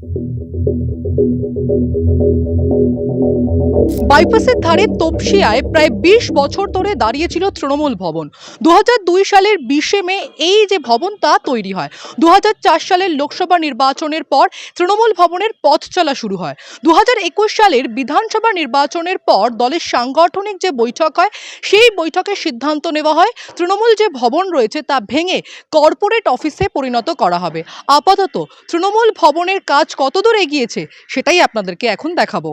Thank you. বাইপাসের ধারে তপসিয়ায় প্রায় বিশ বছর ধরে দাঁড়িয়েছিল তৃণমূল ভবন। দু হাজার দুই সালের বিশে মে এই যে ভবন, তা তৈরি হয়। দু হাজার চার সালের লোকসভা নির্বাচনের পর তৃণমূল ভবনের পথ চলা শুরু হয়। দু হাজার একুশ সালের বিধানসভা নির্বাচনের পর দলের সাংগঠনিক যে বৈঠক হয়, সেই বৈঠকে সিদ্ধান্ত নেওয়া হয়, তৃণমূল যে ভবন রয়েছে, তা ভেঙে কর্পোরেট অফিসে পরিণত করা হবে। আপাতত তৃণমূল ভবনের কাজ কতদূর এগিয়েছে, সেটাই আপনাদেরকে এখন দেখাবো।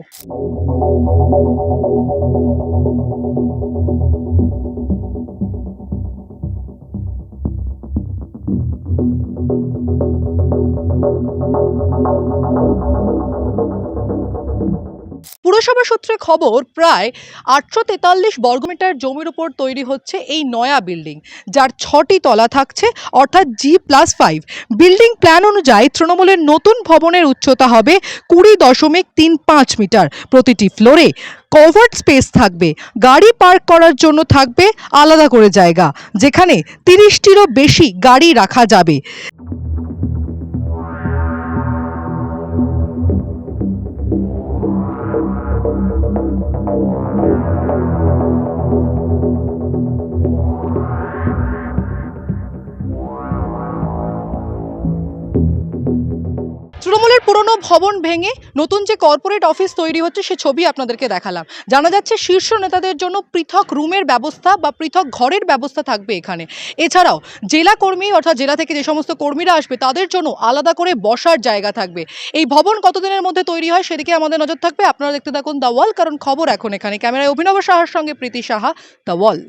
Thank পুরসভা সূত্রে খবর, প্রায় আটশো তেতাল্লিশ বর্গমিটার জমির উপর তৈরি হচ্ছে এই নয়া বিল্ডিং, যার ছটি তলা থাকছে, অর্থাৎ G plus five building plan অনুযায়ী তৃণমূলের নতুন ভবনের উচ্চতা হবে কুড়ি দশমিক তিন পাঁচ মিটার। প্রতিটি ফ্লোরে কভার্ড স্পেস থাকবে, গাড়ি পার্ক করার জন্য থাকবে আলাদা করে জায়গা, যেখানে তিরিশটিরও বেশি গাড়ি রাখা যাবে। Thank you. তৃণমূলের পুরনো ভবন ভেঙে নতুন যে কর্পোরেট অফিস তৈরি হচ্ছে, সে ছবি আপনাদেরকে দেখালাম। জানা যাচ্ছে শীর্ষ নেতাদের জন্য পৃথক রুমের ব্যবস্থা বা পৃথক ঘরের ব্যবস্থা থাকবে এখানে। এছাড়াও জেলা কর্মী অর্থাৎ জেলা থেকে যে সমস্ত কর্মীরা আসবে, তাদের জন্য আলাদা করে বসার জায়গা থাকবে। এই ভবন কতদিনের মধ্যে তৈরি হয়, সেদিকে আমাদের নজর থাকবে। আপনারা দেখতে থাকুন দ্য ওয়াল, কারণ খবর এখন এখানে। ক্যামেরায় অভিনব সাহার সঙ্গে প্রীতি সাহা, দ্য ওয়াল।